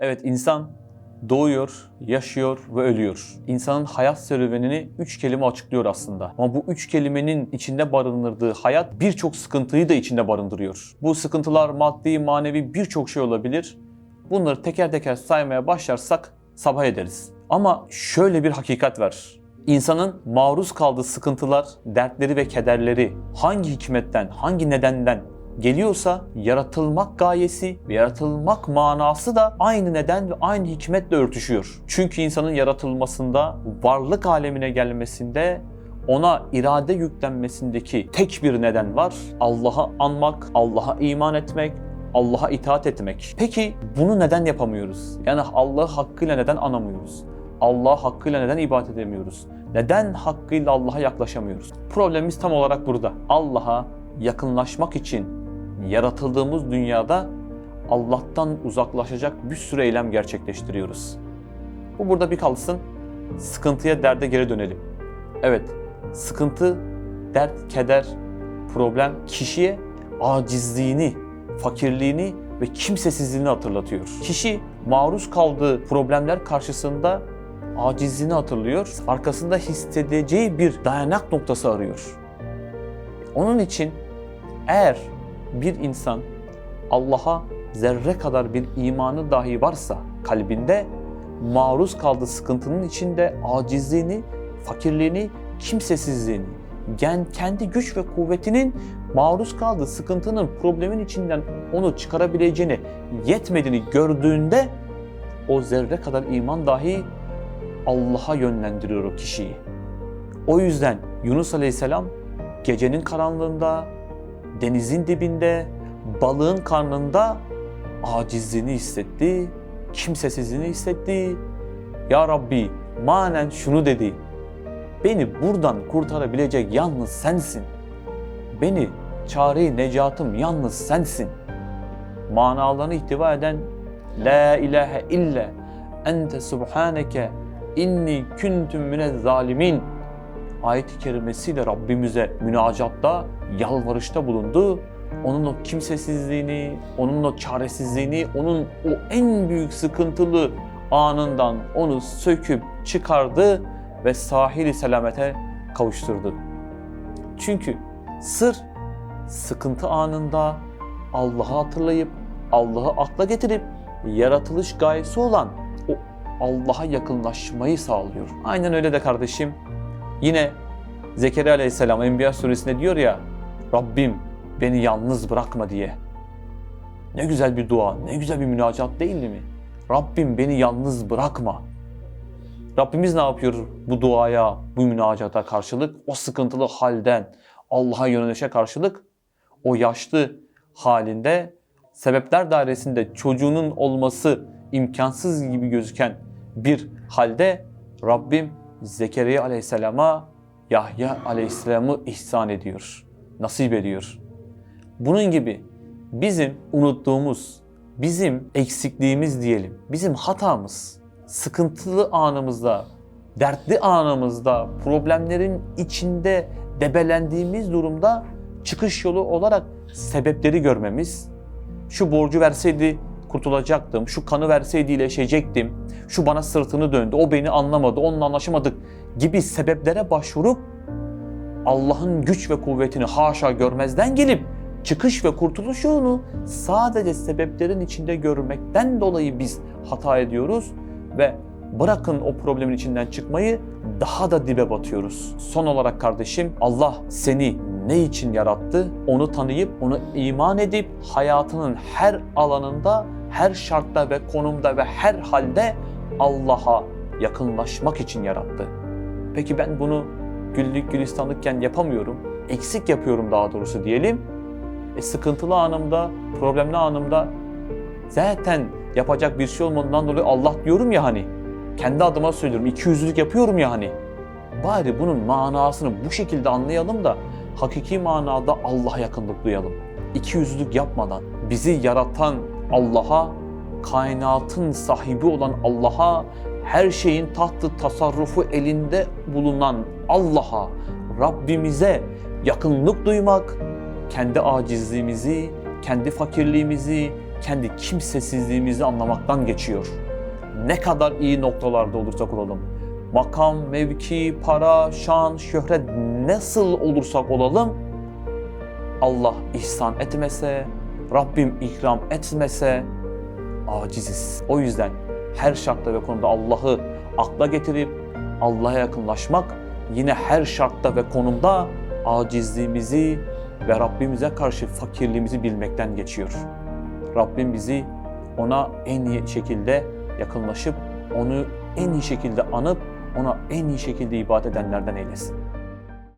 Evet insan doğuyor, yaşıyor ve ölüyor. İnsanın hayat serüvenini üç kelime açıklıyor aslında. Ama bu üç kelimenin içinde barındırdığı hayat birçok sıkıntıyı da içinde barındırıyor. Bu sıkıntılar maddi, manevi birçok şey olabilir. Bunları teker teker saymaya başlarsak sabah ederiz. Ama şöyle bir hakikat var. İnsanın maruz kaldığı sıkıntılar, dertleri ve kederleri hangi hikmetten, hangi nedenden geliyorsa yaratılmak gayesi ve yaratılmak manası da aynı neden ve aynı hikmetle örtüşüyor. Çünkü insanın yaratılmasında, varlık alemine gelmesinde ona irade yüklenmesindeki tek bir neden var. Allah'ı anmak, Allah'a iman etmek, Allah'a itaat etmek. Peki bunu neden yapamıyoruz? Yani Allah'ı hakkıyla neden anamıyoruz? Allah hakkıyla neden ibadet edemiyoruz? Neden hakkıyla Allah'a yaklaşamıyoruz? Problemimiz tam olarak burada. Allah'a yakınlaşmak için yaratıldığımız dünyada Allah'tan uzaklaşacak bir sürü eylem gerçekleştiriyoruz. Bu burada bir kalsın. Sıkıntıya, derde geri dönelim. Evet, sıkıntı, dert, keder, problem kişiye acizliğini, fakirliğini ve kimsesizliğini hatırlatıyor. Kişi maruz kaldığı problemler karşısında acizliğini hatırlıyor. Arkasında hissedeceği bir dayanak noktası arıyor. Onun için eğer bir insan Allah'a zerre kadar bir imanı dahi varsa kalbinde maruz kaldığı sıkıntının içinde acizliğini, fakirliğini, kimsesizliğini, gen kendi güç ve kuvvetinin maruz kaldığı sıkıntının, problemin içinden onu çıkarabileceğini, yetmediğini gördüğünde o zerre kadar iman dahi Allah'a yönlendiriyor o kişiyi. O yüzden Yunus Aleyhisselam gecenin karanlığında, denizin dibinde, balığın karnında acizliğini hissetti, kimsesizliğini hissetti. Ya Rabbi manen şunu dedi. Beni buradan kurtarabilecek yalnız sensin. Beni çare necatım yalnız sensin. Manalarını ihtiva eden La ilahe illa ente subhaneke inni kuntum minez zalimin ayet-i kerimesiyle Rabbimize münacatta, yalvarışta bulundu. Onun o kimsesizliğini, onun o çaresizliğini, onun o en büyük sıkıntılı anından onu söküp çıkardı ve sahili selamete kavuşturdu. Çünkü sır sıkıntı anında Allah'ı hatırlayıp Allah'ı akla getirip yaratılış gayesi olan o Allah'a yakınlaşmayı sağlıyor. Aynen öyle de kardeşim. Yine Zekeriya Aleyhisselam Enbiya suresinde diyor ya Rabbim beni yalnız bırakma diye. Ne güzel bir dua, ne güzel bir münacat değil mi? Rabbim beni yalnız bırakma. Rabbimiz ne yapıyor bu duaya, bu münacata karşılık? O sıkıntılı halden Allah'a yönelişe karşılık o yaşlı halinde sebepler dairesinde çocuğunun olması imkansız gibi gözüken bir halde Rabbim Zekeriya aleyhisselama Yahya aleyhisselamı ihsan ediyor, nasip ediyor. Bunun gibi bizim unuttuğumuz, bizim eksikliğimiz diyelim, bizim hatamız, sıkıntılı anımızda, dertli anımızda, problemlerin içinde debelendiğimiz durumda çıkış yolu olarak sebepleri görmemiz, şu borcu verseydi kurtulacaktım, şu kanı verseydi iyileşecektim, şu bana sırtını döndü, o beni anlamadı, onunla anlaşamadık gibi sebeplere başvurup Allah'ın güç ve kuvvetini haşa görmezden gelip çıkış ve kurtuluş yolunu sadece sebeplerin içinde görmekten dolayı biz hata ediyoruz ve bırakın o problemin içinden çıkmayı daha da dibe batıyoruz. Son olarak kardeşim Allah seni ne için yarattı? Onu tanıyıp, onu iman edip hayatının her alanında, her şartta ve konumda ve her halde Allah'a yakınlaşmak için yarattı. Peki ben bunu güllük gülistanlıkken yapamıyorum. Eksik yapıyorum daha doğrusu diyelim. E, sıkıntılı anımda, problemli anımda zaten yapacak bir şey olmadığından dolayı Allah diyorum ya hani. Kendi adıma söylüyorum. iki yüzlülük yapıyorum ya hani. Bari bunun manasını bu şekilde anlayalım da hakiki manada Allah'a yakınlık duyalım. İki yüzlülük yapmadan bizi yaratan Allah'a, kainatın sahibi olan Allah'a, her şeyin tahtı tasarrufu elinde bulunan Allah'a, Rabbimize yakınlık duymak, kendi acizliğimizi, kendi fakirliğimizi, kendi kimsesizliğimizi anlamaktan geçiyor. Ne kadar iyi noktalarda olursak olalım, makam, mevki, para, şan, şöhret nasıl olursak olalım, Allah ihsan etmese, Rabbim ikram etmese aciziz. O yüzden her şartta ve konuda Allah'ı akla getirip Allah'a yakınlaşmak yine her şartta ve konumda acizliğimizi ve Rabbimize karşı fakirliğimizi bilmekten geçiyor. Rabbim bizi ona en iyi şekilde yakınlaşıp onu en iyi şekilde anıp ona en iyi şekilde ibadet edenlerden eylesin.